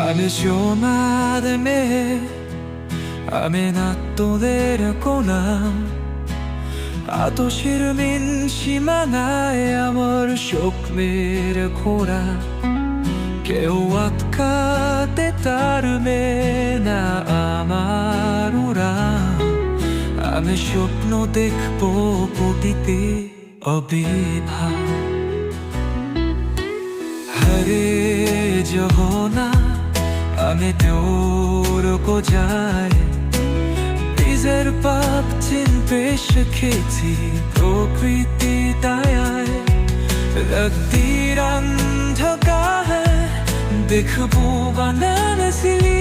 I miss your madame 雨納豆でるコナあと知るみんしまないあまるしょくみるこらけおわっかてたるめなあまるらあめしょくのでくぼぼてておびばはれじょほ আমি দৌড় যায় নিজের পাপ চিনতে শিখেছি, প্রকৃতি রক্তি রক্তির ঝকা দেখব বানানসিলি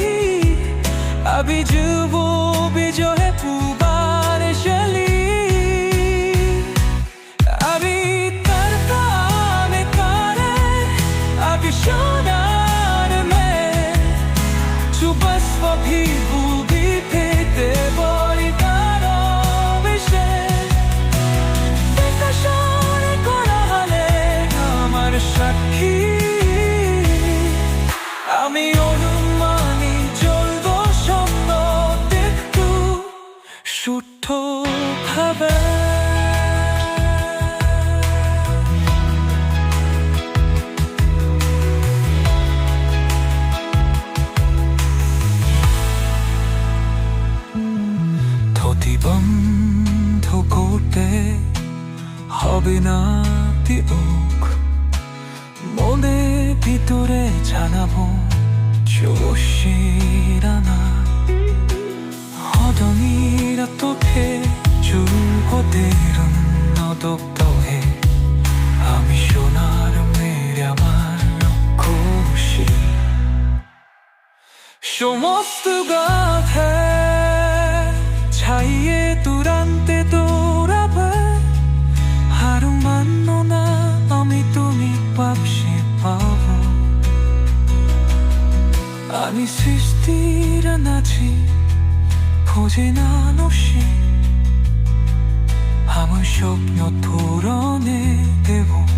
আবি যুব চলব স্বপ্ন দেখতু। শুদ্ধ ভাবে ধতিবন্ধ করতে হবে না তিউক মনে ভিতরে জানাবো 조시라나 허덩이라도 해주고들은 너도 더해 아미쇼나를 미려말로 고시 쇼모스가 돼 차이에 durante 돌아봐 하루만 너나 어미 또미 밥시 바보 아니 스스티라 나지 보진 않없이 아무 쇼녀 토론해대고